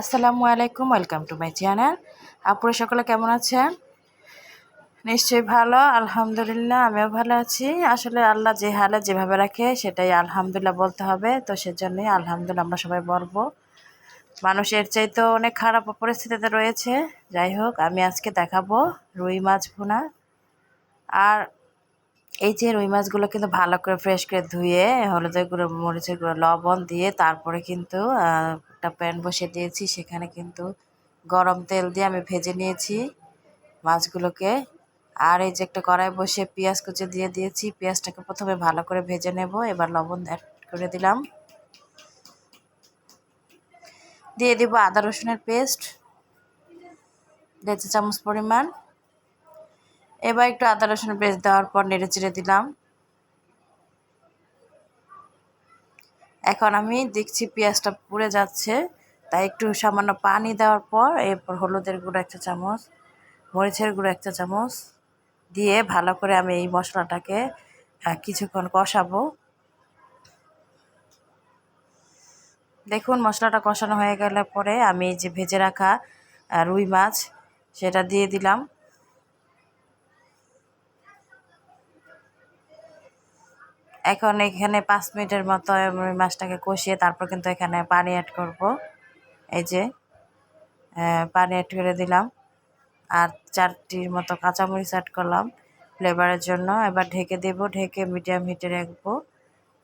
আসসালামু আলাইকুম, welcome to my channel. আপুরা সকলে কেমন আছেন? নিশ্চয়ই ভালো, আলহামদুলিল্লাহ, আমিও ভালো আছি। আসলে আল্লাহ যে হালে যেভাবে রাখে, সেটাই আলহামদুলিল্লাহ বলতে হবে। তো সেজন্যই আলহামদুলিল্লাহ আমরা সবাই বলব। মানুষের চাইতে অনেক খারাপ পরিস্থিতিতে রয়েছে। যাই হোক, আমি আজকে দেখাবো রুই মাছ ভুনা। আর এই যে রুই মাছগুলো কিন্তু ভালো করে ফ্রেশ করে ধুয়ে, হলুদের গুঁড়ো, মরিচের গুঁড়ো, লবণ দিয়ে তারপরে কিন্তু একটা প্যান বসিয়ে দিয়েছি। সেখানে কিন্তু গরম তেল দিয়ে আমি ভেজে নিয়েছি মাছগুলোকে। আর এই যে একটা কড়াই বসে পেঁয়াজ কুচে দিয়ে দিয়েছি। পেঁয়াজটাকে প্রথমে ভালো করে ভেজে নেব। এবার লবণ অ্যাড করে দিলাম। দিয়ে দিব আদা রসুনের পেস্ট দেড় চামচ পরিমাণ। এবার একটু আদা, রসুন পেস্ট দেওয়ার পর নেড়ে চেড়ে দিলাম। এখন আমি দেখছি পেঁয়াজটা পুড়ে যাচ্ছে, তাই একটু সামান্য পানি দেওয়ার পর এরপর হলুদের গুঁড়ো একটা চামচ, মরিচের গুঁড়ো একটা চামচ দিয়ে ভালো করে আমি এই মশলাটাকে কিছুক্ষণ কষাবো। দেখুন, মশলাটা কষানো হয়ে গেলে পরে আমি যে ভেজে রাখা রুই মাছ, সেটা দিয়ে দিলাম। এখন এখানে পাঁচ মিনিটের মতো মাছটাকে কষিয়ে তারপর কিন্তু এখানে পানি অ্যাড করব। এই যে পানি অ্যাড করে দিলাম। আর চারটির মতো কাঁচামরিচ অ্যাড করলাম ফ্লেভারের জন্য। এবার ঢেকে দেব, ঢেকে মিডিয়াম হিটে রাখব।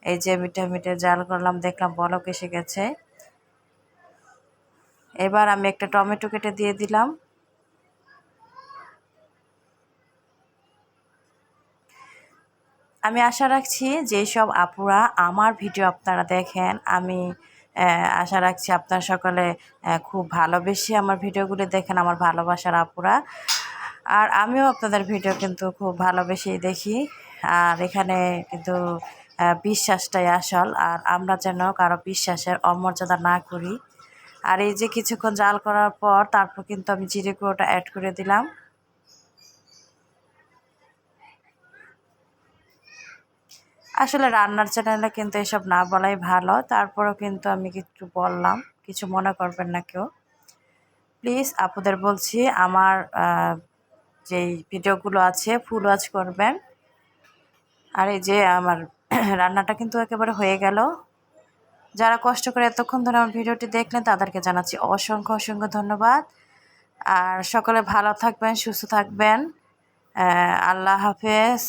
এই যে মিডিয়াম হিটে জাল করলাম, দেখলাম বলক এসে গেছে। এবার আমি একটা টমেটো কেটে দিয়ে দিলাম। আমি আশা রাখছি যেসব আপুরা আমার ভিডিও আপনারা দেখেন। আমি আশা রাখছি আপনারা সকলে খুব ভালোবেসে আমার ভিডিওগুলো দেখেন, আমার ভালোবাসার আপুরা। আর আমিও আপনাদের ভিডিও কিন্তু খুব ভালোবেসেই দেখি। আর এখানে কিন্তু বিশ্বাসটাই আসল। আর আমরা যেন কারও বিশ্বাসের অমর্যাদা না করি। আর এই যে কিছুক্ষণ জাল করার পর তারপর কিন্তু আমি জিরে গুঁড়োটা অ্যাড করে দিলাম। আসলে রান্নার চ্যানেলে কিন্তু এসব না বলাই ভালো। তারপরও কিন্তু আমি কিছু বললাম, কিছু মনে করবেন না কেউ। প্লিজ আপুদের বলছি, আমার যেই ভিডিওগুলো আছে ফুল ওয়াচ করবেন। আর এই যে আমার রান্নাটা কিন্তু একেবারে হয়ে গেল। যারা কষ্ট করে এতক্ষণ ধরে আমার ভিডিওটি দেখলেন, তাদেরকে জানাচ্ছি অসংখ্য অসংখ্য ধন্যবাদ। আর সকলে ভালো থাকবেন, সুস্থ থাকবেন। আল্লাহ হাফেজ।